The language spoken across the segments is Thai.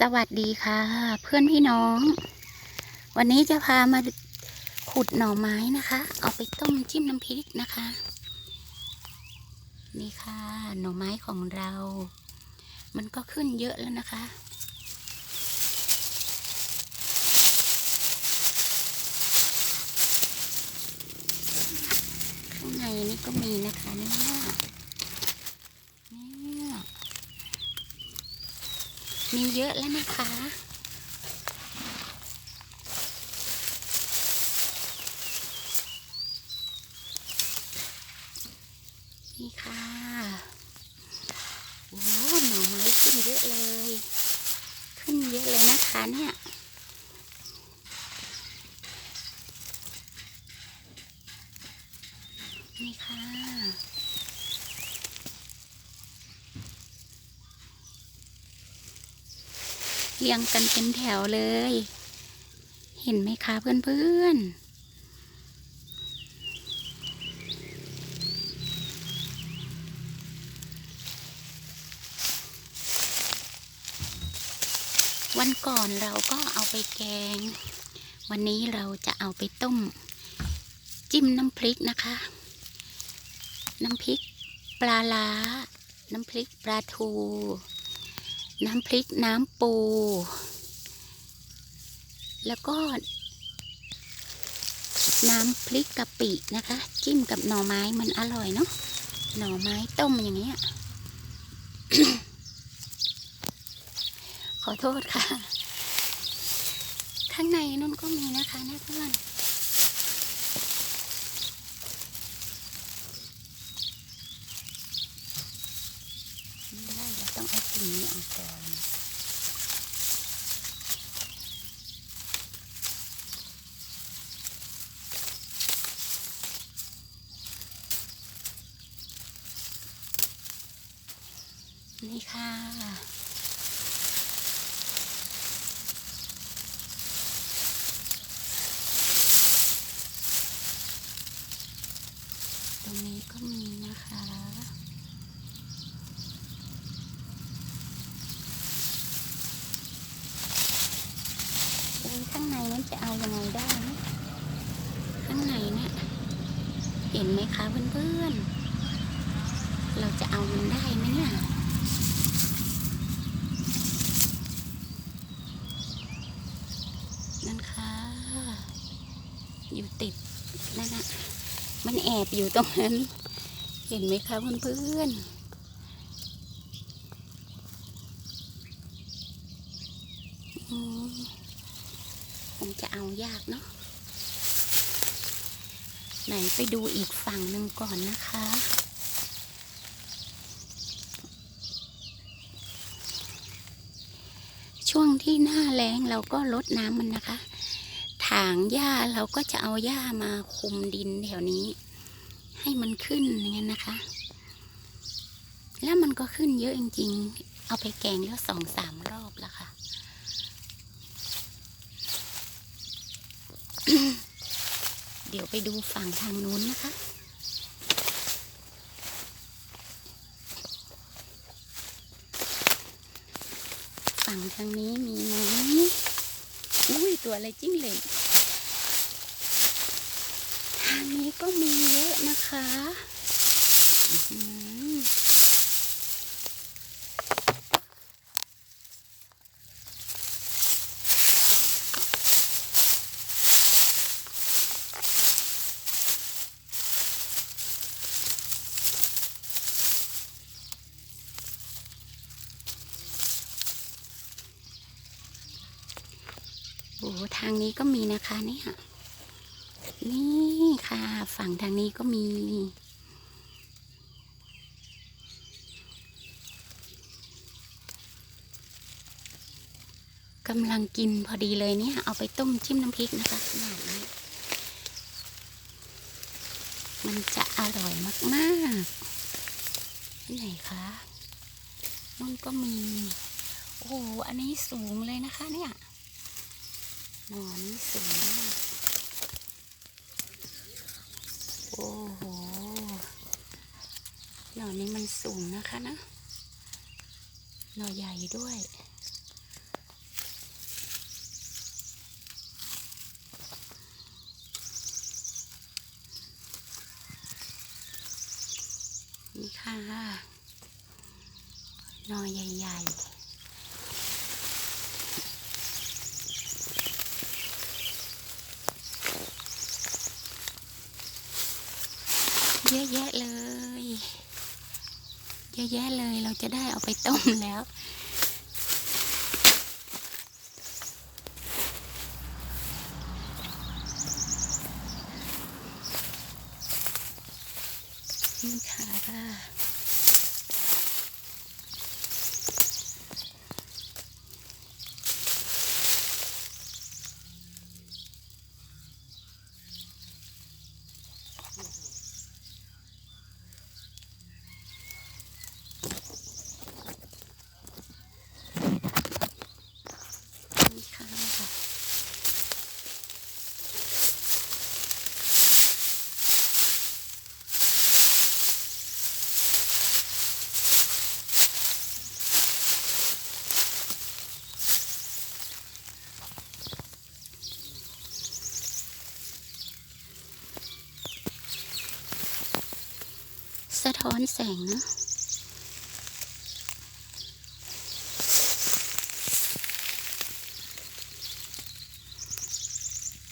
สวัสดีค่ะ เพื่อนพี่น้อง วันนี้จะพามาขุดหน่อไม้นะคะ เอาไปต้มจิ้มน้ำพริกนะคะ นี่ค่ะ หน่อไม้ของเรา มันก็ขึ้นเยอะแล้วนะคะ ข้างในนี่ก็มีนะคะเนี่ยเนี่ย มีเยอะแล้วนะคะ นี่ค่ะ โอ้หน่อไม้ขึ้นเยอะเลย ขึ้นเยอะเลยนะคะเนี่ยนี่ค่ะ เรียงกันเป็นแถวเลย เห็นไหมคะเพื่อนๆวันก่อนเราก็เอาไปแกง วันนี้เราจะเอาไปต้ม จิ้มน้ำพริกนะคะ น้ำพริกปลาล้า น้ำพริกปลาทู น้ำพริกน้ำปู แล้วก็ น้ำพริกกะปินะคะ จิ้มกับหน่อไม้มันอร่อยเนาะหน่อไม้ต้มอย่างเงี้ยขอโทษค่ะ ข้างในนุ่นก็มีนะคะนะเพื่อน ไม่ได้เรา ต้องเอาสิ่งนี้ออกก่อนนี่ค่ะ ตรงนี้ก็มีนะคะ เอ้ยข้างในนั้นจะเอายังไงได้นะข้างในเนี่ย เห็นไหมคะเพื่อนๆ เราจะเอามันได้ไหมเนี่ยนั่นค่ะ อยู่ติดนั่นนะมันแอบอยู่ตรงนั้น เห็นไหมคะเพื่อนๆอืมคงจะเอายากเนาะ ไหนไปดูอีกฝั่งหนึ่งก่อนนะคะ ช่วงที่หน้าแล้งเราก็ลดน้ำมันนะคะ ถางหญ้าเราก็จะเอาหญ้ามาคุมดินแถวนี้ ให้มันขึ้นอย่างนั้นนะคะ แล้วมันก็ขึ้นเยอะจริงๆ เอาไปแกงแล้วสองสามรอบแล้วค่ะ ดี๋ยวไปดูฝั่งทางนู้นนะคะ ฝั่งทางนี้มีไหมอุ้ยตัวอะไรจิ้งเหลนทางนี้ก็มีเยอะนะคะอื้อหือโอ้ทางนี้ก็มีนะคะเนี่ยนี่ค่ะ ฝั่งทางนี้ก็มี กำลังกินพอดีเลยเนี่ย เอาไปต้มจิ้มน้ำพริกนะคะขนาดนี้ มันจะอร่อยมากๆที่ไหนคะนู่นก็มี โอ้โห อันนี้สูงเลยนะคะเนี่ย หนอนี่สวยมากโอ้โหหน่อนี้มันสูงนะคะนะหน่อใหญ่ด้วยนี่ค่ะหน่อใหญ่ ๆ เยอะแยะเลย เยอะแยะเลยเราจะได้เอาไปต้มแล้ว นี่ค่ะนี่ค่ะ สะท้อนแสงนะ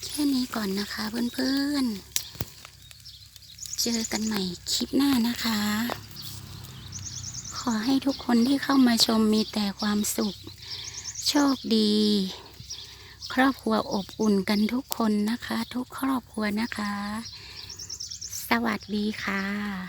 แค่นี้ก่อนนะคะเพื่อนๆ เจอกันใหม่คลิปหน้านะคะ ขอให้ทุกคนที่เข้ามาชมมีแต่ความสุข โชคดี ครอบครัวอบอุ่นกันทุกคนนะคะ ทุกครอบครัวนะคะ สวัสดีค่ะ